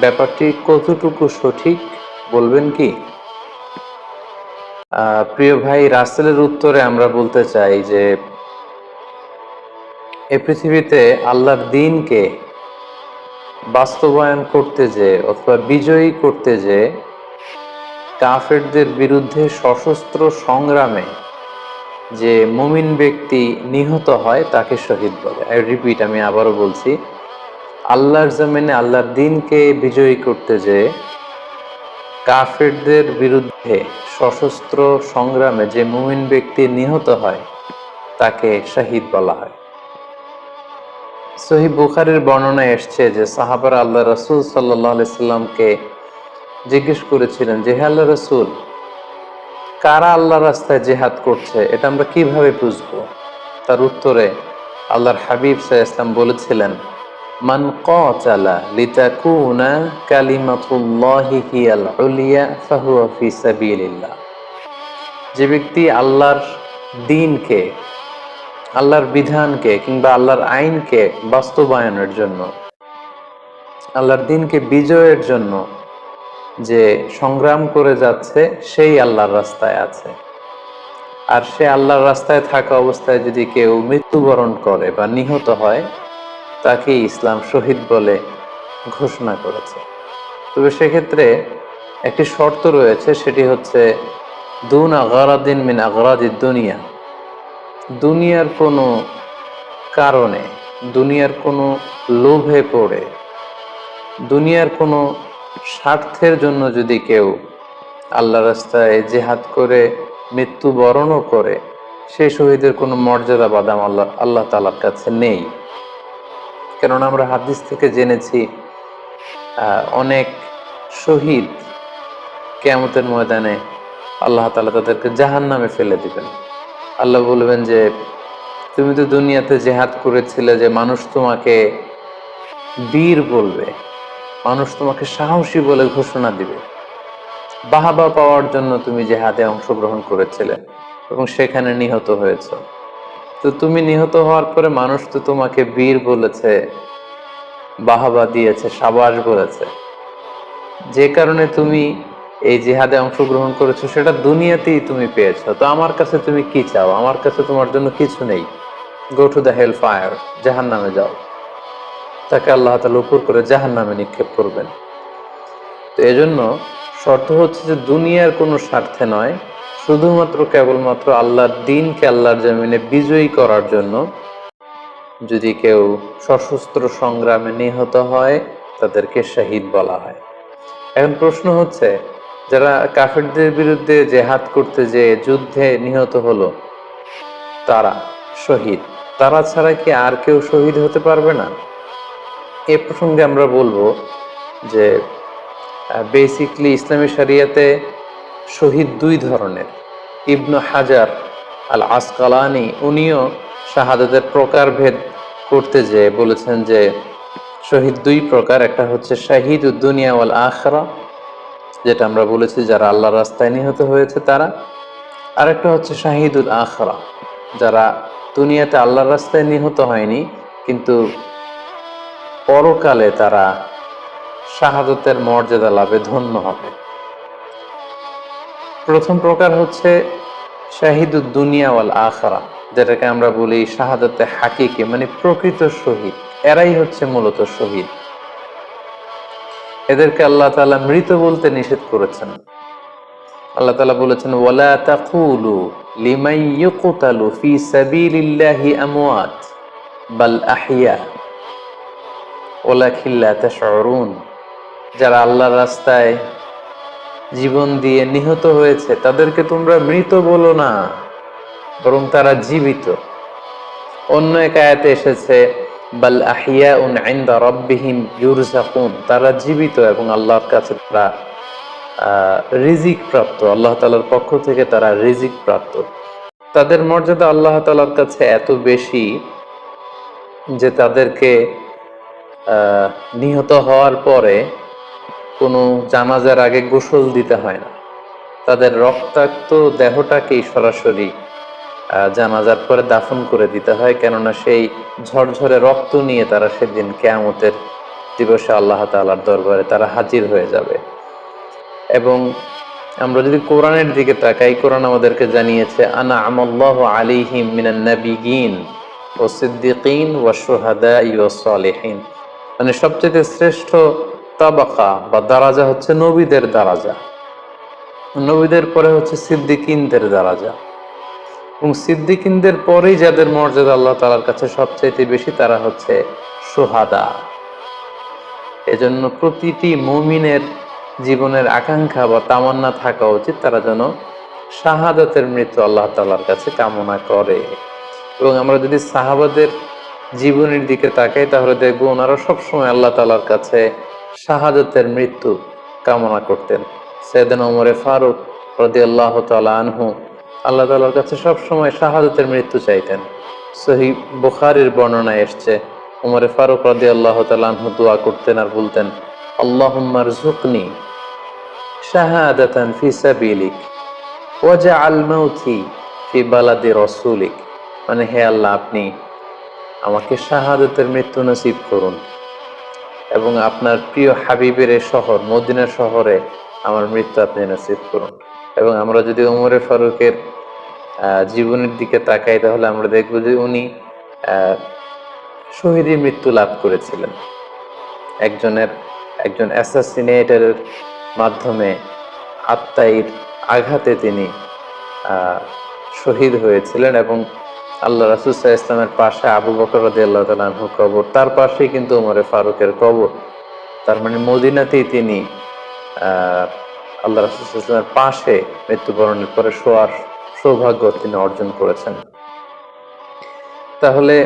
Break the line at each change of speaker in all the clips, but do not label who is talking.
ব্যাপারটি কতটুকু সঠিক বলবেন কি? প্রিয় ভাই, রাসেলের উত্তরে আমরা বলতে চাই যে, এ পৃথিবীতে আল্লাহর দিনকে বাস্তবায়ন করতে যে অথবা বিজয়ী করতে যে কাফেরদের বিরুদ্ধে সশস্ত্র সংগ্রামে যে মুমিন ব্যক্তি নিহত হয়, তাকে শহীদ বলে। আই রিপিট আমি আবারও বলছি আল্লাহর জমিনে আল্লাহর দিনকে বিজয়ী করতে যে কাফেরদের বিরুদ্ধে সশস্ত্র সংগ্রামে যে মুমিন ব্যক্তি নিহত হয়, তাকে শহীদ বলা হয়। সহি বুখারের বর্ণনায় এসছে যে সাহাবার আল্লাহ রসুল সাল্লাহ সাল্লামকে জিজ্ঞেস করেছিলেন যে, হে আল্লাহ রসুল, কারা আল্লাহ রাস্তায় জেহাদ করছে? এটা আমরা কীভাবে বুঝব? তার উত্তরে আল্লাহর হাবিব সাহ ইসলাম বলেছিলেন মান কাতালা লিতাকুনা কালিমাতুল্লাহি হিয়াল উলিয়া ফাহুয়া ফি সাবিলিল্লাহ। যে ব্যক্তি আল্লাহর দিনকে, আল্লাহর বিধানকে কিংবা আল্লাহর আইনকে বাস্তবায়নের জন্য, আল্লাহর দিনকে বিজয়ের জন্য যে সংগ্রাম করে যাচ্ছে, সেই আল্লাহর রাস্তায় আছে। আর সে আল্লাহর রাস্তায় থাকা অবস্থায় যদি কেউ মৃত্যুবরণ করে বা নিহত হয় তাকে ইসলাম শহীদ বলে ঘোষণা করেছে। তবে সেক্ষেত্রে একটি শর্ত রয়েছে, সেটি হচ্ছে, দুন আগারাদিন মিন আগারাদি দুনিয়া। দুনিয়ার কোনো কারণে, দুনিয়ার কোনো লোভে পড়ে, দুনিয়ার কোনো স্বার্থের জন্য যদি কেউ আল্লাহ রাস্তায় জেহাদ করে, মৃত্যুবরণও করে, সেই শহীদের কোনো মর্যাদা বাদাম আল্লাহ আল্লাহ তালার কাছে নেই। কেননা আমরা হাদিস থেকে জেনেছি অনেক শহীদ কেয়ামতের ময়দানে আল্লাহ তালা তাদেরকে জাহান নামে ফেলে দিবেন। আল্লাহ বলবেন যে, তুমি তো দুনিয়াতে জেহাদ করেছিলে যে মানুষ তোমাকে বীর বলবে, মানুষ তোমাকে সাহসী বলে ঘোষণা দিবে। বাহাবা পাওয়ার জন্য তুমি জেহাদে অংশগ্রহণ করেছিলে এবং সেখানে নিহত হয়েছ। তো তুমি নিহত হওয়ার পরে মানুষ তো তোমাকে বীর বলেছে, বাহাবা দিয়েছে, সাবাস বলেছে। যে কারণে তুমি এই জিহাদে অংশগ্রহণ করেছ, সেটা দুনিয়াতেই তুমি পেয়েছ। তো আমার কাছে তুমি কি চাও? আমার কাছে তোমার জন্য কিছু নেই। Go to the hell fire জাহান নামে যাও। তাকে আল্লাহ তালা উপর করে জাহান নামে নিক্ষেপ করবেন। তো এজন্য শর্ত হচ্ছে যে দুনিয়ার কোনো স্বার্থে নয় শুধুমাত্র কেবলমাত্র আল্লাহর দিনকে আল্লাহর জমিনে বিজয়ী করার জন্য যদি কেউ সশস্ত্র সংগ্রামে নিহত হয়, তাদেরকে শহীদ বলা হয়। এখন প্রশ্ন হচ্ছে, যারা কাফেরদের বিরুদ্ধে জেহাদ করতে যে যুদ্ধে নিহত হলো, তারা শহীদ? তারা ছাড়া কি আর কেউ শহীদ হতে পারবে না? এ প্রসঙ্গে আমরা বলব যে বেসিকলি ইসলামী শরিয়াতে শহীদ দুই ধরনের। ইবনু হাজার আল আসকালানি উনিও শাহাদাতের প্রকারভেদ করতে যে বলেছেন যে, শহীদ দুই প্রকার, একটা হচ্ছে শাহিদ উদ্দুনিয়া ওয়াল আখরা যেটা আমরা বলেছি যারা আল্লাহ রাস্তায় নিহত হয়েছে তারা, আরেকটা হচ্ছে শাহিদুল আখরা যারা দুনিয়াতে আল্লাহর রাস্তায় নিহত হয়নি, কিন্তু পরকালে তারা শাহাদতের মর্যাদা লাভে ধন্য হবে। প্রথম প্রকার হচ্ছে শাহিদুদ দুনিয়া ওয়াল আখরা, যেটাকে আমরা বলি শাহাদতে হাকিকে মানে প্রকৃত শহীদ। এরাই হচ্ছে মূলত শহীদ। এদেরকে আল্লাহ তালা মৃত বলতে নিষেধ করেছেন। আল্লাহ তাআলা বলেছেন, ওয়ালা তাকুলু লিমান ইউকতালু ফি সাবিলিল্লাহি আমওয়াত বাল আহইয়া ওয়ালাকিন লা তাশউরুন। যারা আল্লাহর রাস্তায় জীবন দিয়ে নিহত হয়েছে, তাদেরকে তোমরা মৃত বলো না, বরং তারা জীবিত। অন্য এক আয়াতে এসেছে, বাল আহিয়া উন আইন্দা রব্বিহিম ইউরজাকুন তারা জীবিত এবং আল্লাহর কাছে তারা রিজিক প্রাপ্ত, আল্লাহ তালার পক্ষ থেকে তারা রিজিক প্রাপ্ত। তাদের মর্যাদা আল্লাহ তালার কাছে এত বেশি যে তাদেরকে নিহত হওয়ার পরে কোনো জানাজার আগে গোসল দিতে হয় না। তাদের রক্তাক্ত দেহটাকেই সরাসরি জানাজার পরে দাফন করে দিতে হয়। কেননা সেই ঝরঝরে রক্ত নিয়ে তারা সেদিন কেয়ামতের দিবসে আল্লাহ তাআলার দরবারে তারা হাজির হয়ে যাবে। এবং আমরা যদি কোরআনের দিকে তাকাই, কোরআন আমাদেরকে জানিয়েছে, আনা আমল্লাহ আলিহিম মিনান নাবিগিন ও সিদ্দিকিন ও সোহাদা ও সালেহিন। মানে সবচেয়ে শ্রেষ্ঠ তাবাকা বা দারাজা হচ্ছে নবীদের দারাজা। নবীদের পরে হচ্ছে সিদ্দিকিনদের দারাজা। এবং সিদ্দিকিনদের পরেই যাদের মর্যাদা আল্লাহ তালার কাছে সবচাইতে বেশি তারা হচ্ছে সোহাদা। এজন্য প্রতিটি মমিনের জীবনের আকাঙ্ক্ষা বা তামান্না থাকা উচিত তারা যেন শাহাদাতের মৃত্যু আল্লাহ তালার কাছে কামনা করে। এবং আমরা যদি সাহাবাদের জীবনের দিকে তাকাই তাহলে দেখব ওনারা সবসময় আল্লাহ তালার কাছে শাহাদাতের মৃত্যু কামনা করতেন। সেদিন ওমরে ফারুক রদি আল্লাহ তালা আনহু আল্লাহ তালার কাছে সবসময় শাহাদাতের মৃত্যু চাইতেন। সহি বুখারির বর্ণনা এসছে, উমরে ফারুক রদি আল্লাহ তালাহু দোয়া করতেন আর বলতেন আল্লাহুম্মার জুকনি শাহাদাতান ফি সাবিলিক ওয়াজআল মাউতি ফি বালাদি রাসূলিক। মানে হে আল্লাহ, আপনি আমাকে শাহাদতের মৃত্যু নসিব করুন। এবং আপনার প্রিয় হাবিবের এই শহর, মদিনা শহরে আমার মৃত্যু আপনি নসিব করুন। এবং আমরা যদি ওমরে ফারুকের জীবনের দিকে তাকাই, তাহলে আমরা দেখব যে উনি শহীদের মৃত্যু লাভ করেছিলেন। একজনের, একজন অ্যাসাসিনেটারের মাধ্যমে আত্মাইর আঘাতে তিনি শহীদ হয়েছিলেন এবং আল্লাহ রাসুসাহ ইসলামের পাশে আবু বকর রদি আল্লাহ তালু কবর, তার পাশেই কিন্তু উমরে ফারুকের কবর। তার মানে মদিনাতেই তিনি আল্লাহ রাসুল ইসলামের পাশে মৃত্যুবরণের পরে শোয়ার সৌভাগ্য তিনি অর্জন করেছেন। তাহলে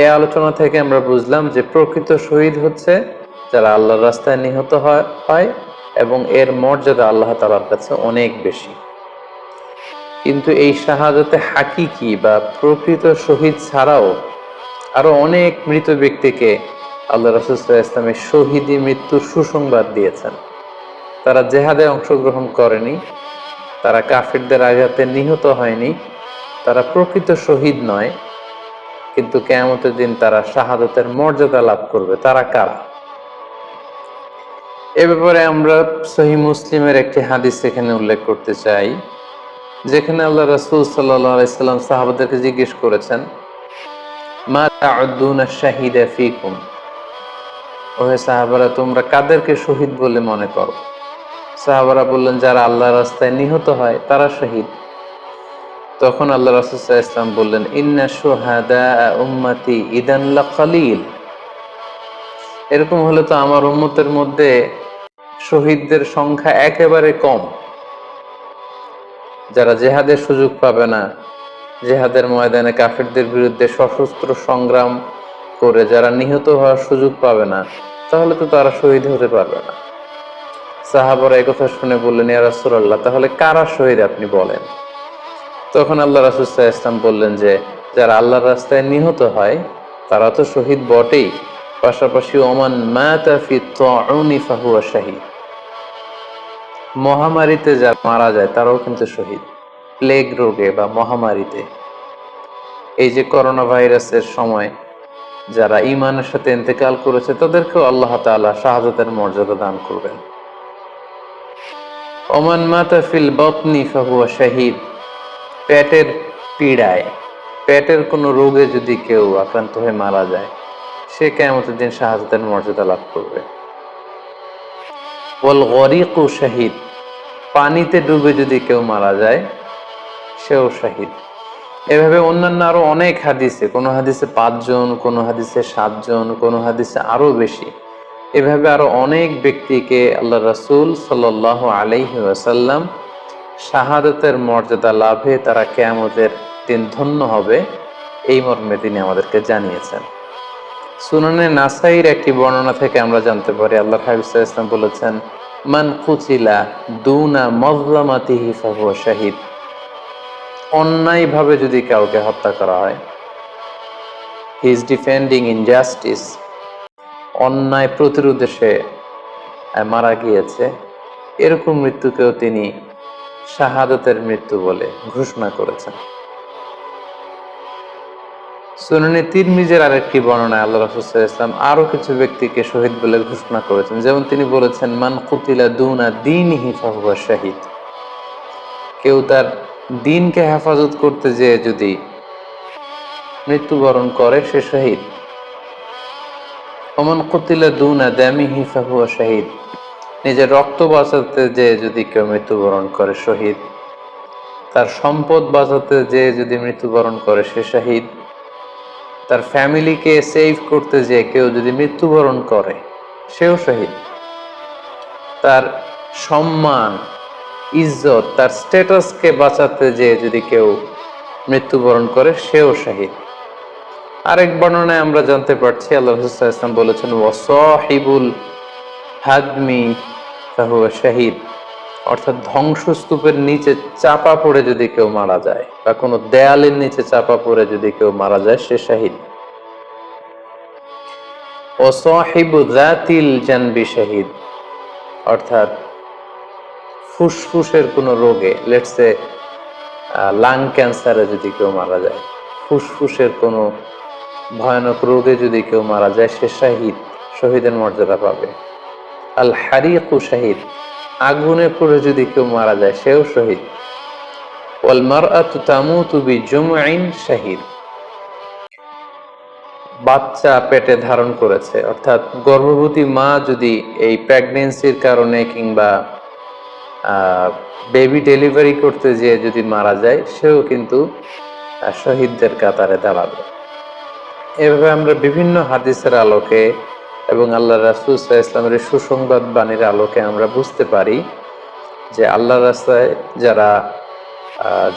এই আলোচনা থেকে আমরা বুঝলাম যে প্রকৃত শহীদ হচ্ছে যারা আল্লাহর রাস্তায় নিহত হয় এবং এর মর্যাদা আল্লাহ তালার কাছে অনেক বেশি। কিন্তু এই শাহাদাতে হাকিকি বা প্রকৃত শহীদ ছাড়াও আরও অনেক মৃত ব্যক্তিকে আল্লাহ রসুল্লাহ ইসলামের শহীদি মৃত্যুর সুসংবাদ দিয়েছেন। তারা জেহাদে অংশগ্রহণ করেনি, তারা কাফিরদের আঘাতে নিহত হয়নি, তারা প্রকৃত শহীদ নয়, কিন্তু কেয়ামতের দিন তারা শাহাদতের মর্যাদা লাভ করবে। তারা কারা? এ ব্যাপারে আমরা সহি মুসলিমের একটি হাদিস এখানে উল্লেখ করতে চাই। যেখানে আল্লাহ রাসূল সাল্লাম সাহাবাদেরকে জিজ্ঞেস করেছেন সাহাবারা, তোমরা কাদেরকে শহীদ বলে মনে করো? সাহাবারা বললেন, যারা আল্লাহর রাস্তায় নিহত হয়, তারা শহীদ। তখন আল্লাহ ইসলাম বললেন, ইন্না উম্মতি ইদান এরকম হলে তো আমার উম্মতের মধ্যে শহীদদের সংখ্যা একেবারে কম। যারা জেহাদের সুযোগ পাবে না, জেহাদের ময়দানে কাফেরদের বিরুদ্ধে সশস্ত্র সংগ্রাম করে যারা নিহত হওয়ার সুযোগ পাবে না, তাহলে তো তারা শহীদ হতে পারবে না। সাহাবারা কথা শুনে বললেন, ইয়া রাসূলুল্লাহ, তাহলে কারা শহীদ আপনি বলেন? তখন আল্লাহ সাল্লাল্লাহু ইসলাম বললেন যে, যারা আল্লাহর রাস্তায় নিহত হয়, তারা তো শহীদ বটেই। পাশাপাশি ওমান মাতা ফি তাউনি ফাহুয়া শাহীদ। মহামারীতে যারা মারা যায়, তারাও কিন্তু শহীদ। প্লেগ রোগে বা মহামারীতে। এই যে করোনা ভাইরাসের সময় যারা ইমানের সাথে ইন্তেকাল করেছে, তাদেরকেও আল্লাহ তাআলা শাহাদাতের মর্যাদা দান করবেন। ওমান মাতা ফিল বতনি ফাহুয়া শাহীদ। পেটের পীড়ায়, পেটের কোনো রোগে যদি কেউ আক্রান্ত হয়ে মারা যায়, সে কেমতের দিন শাহাদাতের মর্যাদা লাভ করবে। ওয়াল গরিকু শাহিদ। পানিতে ডুবে যদি কেউ মারা যায়, সেও শাহিদ। এভাবে অন্যান্য আরও অনেক হাদিসে, কোন হাদিসে পাঁচজন, কোন হাদিসে সাতজন, কোন হাদিসে আরও বেশি। এভাবে আরও অনেক ব্যক্তিকে আল্লাহ রাসূল সাল্লাল্লাহু আলাইহি ওয়াসাল্লাম শাহাদাতের মর্যাদা লাভে তারা কেয়ামতের দিন ধন্য হবে, এই মর্মে তিনি আমাদেরকে জানিয়েছেন। সুনানে নাসাইর একটি বর্ণনা থেকে আমরা জানতে পারি। আল্লাহ আলাইহি ওয়াসাল্লাম বলেছেন, মান কুচিলা দুনা মজলামাতিহি ফাহুয়া শাহিদ। অন্যায়ভাবে যদি কাউকে হত্যা করা হয় হি ইজ ডিফেন্ডিং ইনজাস্টিস অন্যায় প্রতিরোধে সে মারা গিয়েছে। এরকম মৃত্যুকেও তিনি শাহাদতের মৃত্যু বলে ঘোষণা করেছেন। সুনানি তিরমিজের আরেকটি বর্ণনায় আল্লাহ রাসূল ইসলাম আরও কিছু ব্যক্তিকে শহীদ বলে ঘোষণা করেছেন। যেমন তিনি বলেছেন, মান কুতিলা দুনা দিন ফাহুয়া শাহিদ। কেউ তার দিনকে হেফাজত করতে যেয়ে যদি মৃত্যুবরণ করে, সে শহীদ। অমন কুতিলা দুনা দামিহি ফাহুয়া শাহিদ। নিজের রক্ত বাঁচাতে যে যদি কেউ মৃত্যুবরণ করে, শহীদ। তার সম্পদ বাঁচাতে যে যদি মৃত্যুবরণ করে, সে শহীদ। তার ফ্যামিলিকে সেভ করতে যে কেউ যদি মৃত্যুবরণ করে, সেও শহীদ। তার সম্মান, ইজ্জত, তার স্ট্যাটাসকে বাঁচাতে যে যদি কেউ মৃত্যুবরণ করে, সেও শহীদ। আরেক বর্ণনায় আমরা জানতে পারছি, আল্লাহ ইসলাম বলেছেন ওয়াসহিবুল হাদমি শাহিদ। অর্থাৎ ধ্বংসস্তূপের নিচে চাপা পড়ে যদি কেউ মারা যায় বা কোনো দেয়ালের নিচে চাপা পড়ে যদি কেউ মারা যায়, সে শাহিদ। ও সাহিবু জাতিল জানবি শাহিদ। অর্থাৎ ফুসফুসের কোনো রোগে লেটসে লাং ক্যান্সারে যদি কেউ মারা যায়, ফুসফুসের কোনো ভয়ানক রোগে যদি কেউ মারা যায়, সে শাহিদ, শহীদের মর্যাদা পাবে। আল হারিকু শাহিদ। আগুনে পড়ে যদি কেউ মারা যায়, সেও শহীদ। শাহিদ। বাচ্চা পেটে ধারণ করেছে, অর্থাৎ গর্ভবতী মা যদি এই প্রেগনেন্সির কারণে কিংবা বেবি ডেলিভারি করতে যেয়ে যদি মারা যায়, সেও কিন্তু শহীদদের কাতারে দাঁড়াবে। এভাবে আমরা বিভিন্ন হাদিসের আলোকে এবং আল্লাহ রাসুল ইসলামের সুসংবাদ বাণীর আলোকে আমরা বুঝতে পারি যে আল্লাহ রাস্তায় যারা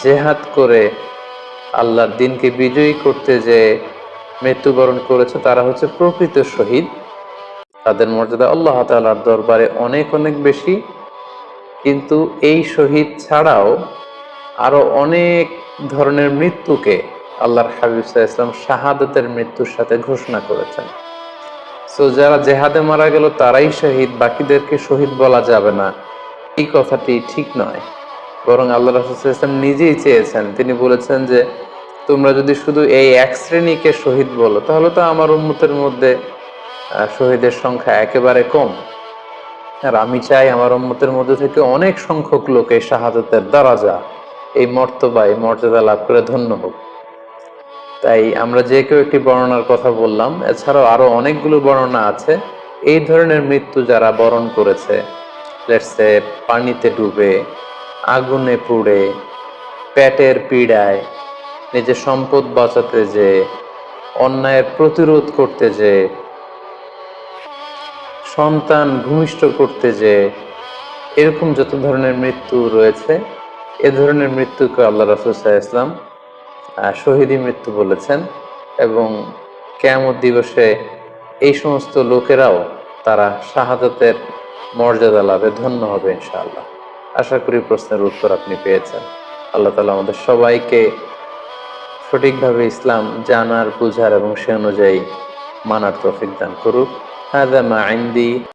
জেহাদ করে আল্লাহর দিনকে বিজয়ী করতে যে মৃত্যুবরণ করেছে, তারা হচ্ছে প্রকৃত শহীদ। তাদের মর্যাদা আল্লাহ তাআলার দরবারে অনেক অনেক বেশি। কিন্তু এই শহীদ ছাড়াও আরও অনেক ধরনের মৃত্যুকে আল্লাহর হাবিব ইসলাম শাহাদতের মৃত্যুর সাথে ঘোষণা করেছেন। সো যারা জেহাদে মারা গেল, তারাই শহীদ, বাকিদেরকে শহীদ বলা যাবে না। এই কথাটি ঠিক নয়। বরং আল্লাহ রাসুলাম নিজেই চেয়েছেন। তিনি বলেছেন যে, তোমরা যদি শুধু এই এক শ্রেণীকে শহীদ বলো, তাহলে তো আমার উন্মতের মধ্যে শহীদের সংখ্যা একেবারে কম। আর আমি চাই আমার উন্মতের মধ্যে থেকে অনেক সংখ্যক লোক এই শাহাদতের দ্বারা যা এই মর্তবা, এই মর্যাদা লাভ করে ধন্য হোক। তাই আমরা যে কেউ একটি বর্ণনার কথা বললাম, এছাড়াও আরও অনেকগুলো বর্ণনা আছে। এই ধরনের মৃত্যু যারা বরণ করেছে লেটসে পানিতে ডুবে, আগুনে পুড়ে, পেটের পীড়ায়, নিজের সম্পদ বাঁচাতে যে, অন্যায়ের প্রতিরোধ করতে যে, সন্তান ভূমিষ্ঠ করতে যে, এরকম যত ধরনের মৃত্যু রয়েছে, এ ধরনের মৃত্যুকে আল্লাহ রাসুল ইসলাম শহীদী মৃত্যু বলেছেন এবং কেয়ামত দিবসে এই সমস্ত লোকেরাও তারা শাহাদতের মর্যাদা লাভে ধন্য হবে ইনশাআল্লাহ। আশা করি প্রশ্নের উত্তর আপনি পেয়েছেন। আল্লাহ তালা আমাদের সবাইকে সঠিকভাবে ইসলাম জানার, বুঝার এবং সে অনুযায়ী মানার তৌফিক দান করুক। হাদা মা ইন্দি।